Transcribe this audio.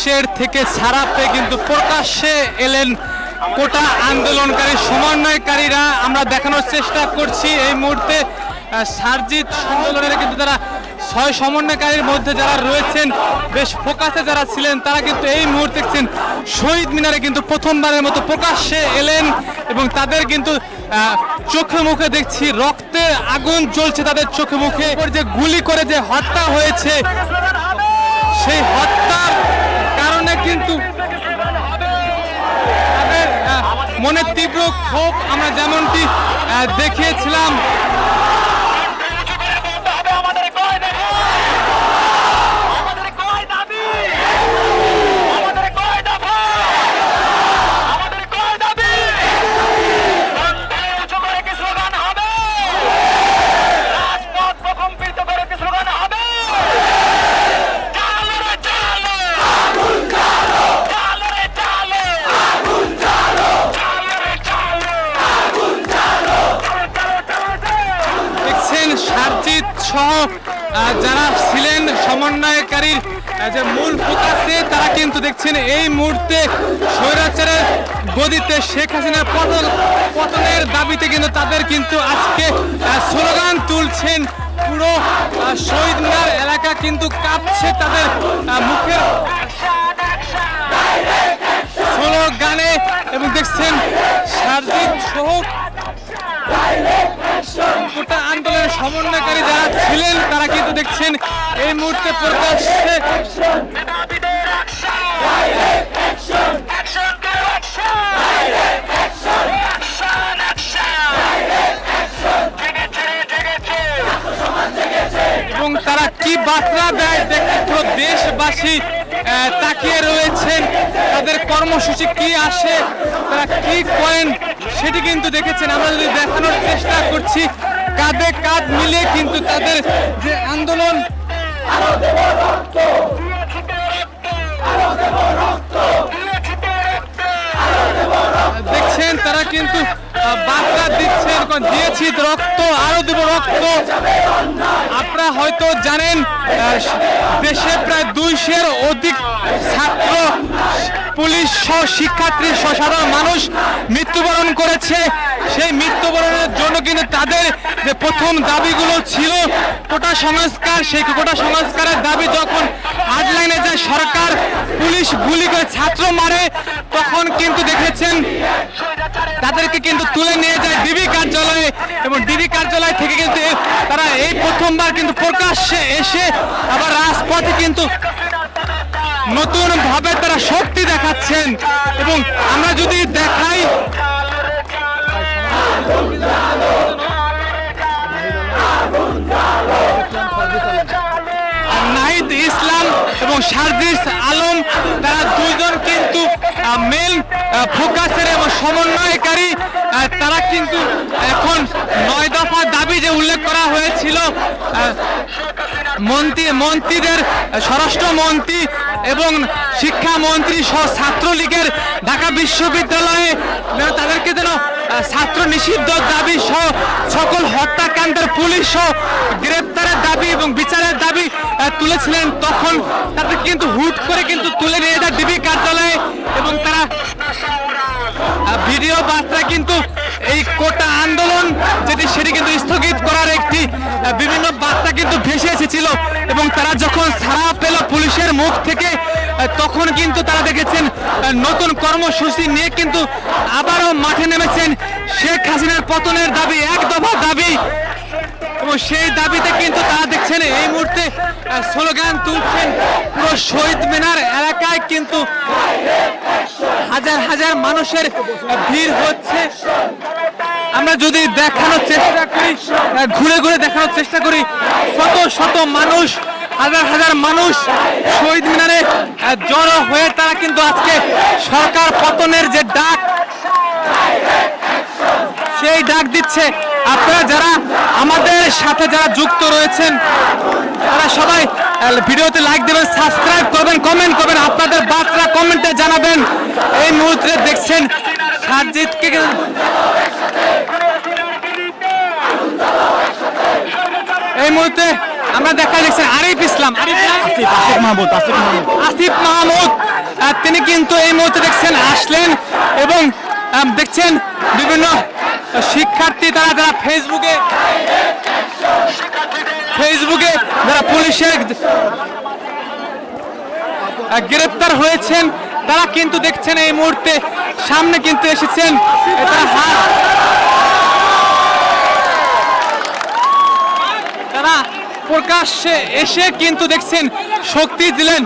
পুলিশের থেকে ছাড়া পেয়ে কিন্তু প্রকাশ্যে এলেন কোটা আন্দোলনকারী সমন্বয়কারীরা। আমরা দেখানোর চেষ্টা করছি এই মুহূর্তে সার্জিত আন্দোলনের কিন্তু তারা ছয় সমন্বয়কারীর মধ্যে যারা রয়েছেন, বেশ ফোকাসে যারা ছিলেন, তারা কিন্তু এই মুহূর্তে দেখছেন শহীদ মিনারে কিন্তু প্রথমবারের মতো প্রকাশ্যে এলেন এবং তাদের কিন্তু চোখে মুখে দেখছি রক্তের আগুন জ্বলছে তাদের চোখে মুখে। যে গুলি করে যে হত্যা হয়েছে, সেই কারণে কিন্তু তাদের আহ, মনে তীব্র ক্ষোভ আমরা যেমনটি দেখিয়েছিলাম যারা ছিলেন সমন্বয়কারীর যে মূল ফোকাসে তারা কিন্তু দেখছেন এই মুহূর্তে স্বৈরাচারের গদিতে শেখ হাসিনার পতন, পতনের দাবিতে কিন্তু তাদের কিন্তু আজকে স্লোগান তুলছেন পুরো শহীদ মিনার এলাকা কিন্তু কাঁপছে তাদের মুখের স্লোগানে এবং দেখছেন সারজিৎ সহ গোটা আন্দোলনের সমন্বয়কারী যারা ছিলেন, তারা কিন্তু দেখছেন এই মুহূর্তে প্রকাশ্যে এবং তারা কি বার্তা দেয় পুরো দেশবাসী তাকিয়ে রয়েছেন। তাদের কর্মসূচি কি আসে, তারা কি করেন, সেটি কিন্তু দেখেছেন। আমরা যদি দেখানোর চেষ্টা করছি কাঁধে কাঁধ মিলে কিন্তু তাদের যে আন্দোলন, দেখছেন তারা কিন্তু বার্তা দিচ্ছেন দিয়েছি রক্ত, আরও দেব রক্ত। আপনারা হয়তো জানেন দেশে প্রায় দুইশের অধিক ছাত্র, পুলিশ সহ শিক্ষার্থী সহ সাধারণ মানুষ মৃত্যুবরণ করেছে। সেই মৃত্যুবরণের জন্য কিন্তু তাদের যে প্রথম দাবিগুলো ছিল কোটা সংস্কার, সেই কোটা সংস্কারের দাবি যখন হার্ডলাইনে যায়, সরকার পুলিশ গুলি করে ছাত্র মারে, তখন কিন্তু দেখেছেন তাদেরকে কিন্তু তুলে নিয়ে যায় ডিবি কার্যালয়ে এবং ডিবি কার্যালয় থেকে কিন্তু তারা এই প্রথমবার কিন্তু প্রকাশ্যে এসে আবার রাজপথে কিন্তু নতুন ভাবে তারা শক্তি দেখাচ্ছেন। এবং আমরা যদি দেখাই নাহিদ ইসলাম এবং সার্জিস আলম, তারা দুইজন কিন্তু মেল ফোকাসের এবং সমন্বয়কারী। তারা কিন্তু এখন নয় দফা দাবি যে উল্লেখ করা হয়েছিল মন্ত্রী, মন্ত্রীদের, স্বরাষ্ট্রমন্ত্রী এবং শিক্ষামন্ত্রী সহ ছাত্রলীগের ঢাকা বিশ্ববিদ্যালয়ে তাদেরকে যেন ছাত্র নিষিদ্ধ দাবি সহ সকল হত্যাকাণ্ডের পুলিশ সহ গ্রেপ্তারের দাবি এবং বিচারের দাবি তুলেছিলেন, তখন তাদের কিন্তু হুট করে কিন্তু তুলে নিয়ে যায় ডিবি কার্যালয়ে এবং তারা ভিডিও বার্তা কিন্তু এই কোটা আন্দোলন যেটি সেটি কিন্তু স্থগিত করার একটি বিভিন্ন বার্তা কিন্তু ভেসে এসেছিল এবং তারা যখন ছাড়া পেল পুলিশের মুখ থেকে তখন কিন্তু তারা দেখেছেন নতুন কর্মসূচি নিয়ে কিন্তু আবারও মাঠে নেমেছেন শেখ হাসিনার পতনের দাবি, এক দফা দাবি। এবং সেই দাবিতে কিন্তু তারা দেখছেন, এই মুহূর্তে স্লোগান তুলছেন পুরো শহীদ মিনার এলাকায় কিন্তু হাজার হাজার মানুষের ভিড় হচ্ছে। আমরা যদি দেখানোর চেষ্টা করি ঘুরে ঘুরে দেখানোর চেষ্টা করি, শত শত মানুষ, হাজার হাজার মানুষ শহীদ মিনারে জড়ো হয়ে তারা কিন্তু আজকে সরকার পতনের যে ডাক, সেই ডাক দিচ্ছে। আপনারা যারা আমাদের সাথে যারা যুক্ত রয়েছেন, তারা সবাই ভিডিওতে লাইক দেবেন সাবস্ক্রাইব করবেন কমেন্ট করবেন, আপনাদের বার্তা কমেন্টে জানাবেন। এই মুহূর্তে দেখছেন সারজিৎকে এই মুহূর্তে আমরা দেখা যাচ্ছে আরিফ ইসলাম আসিফ মাহমুদ তিনি কিন্তু এই মুহূর্তে দেখছেন আসলেন এবং দেখছেন বিভিন্ন শিক্ষার্থী তারা যারা ফেসবুকে ফেসবুকে যারা পুলিশের গ্রেপ্তার হয়েছেন তারা কিন্তু দেখছেন এই মুহূর্তে সামনে কিন্তু এসেছেন তারা হাত তারা প্রকাশ্যে এসে কিন্তু দেখছেন শক্তি দিলেন।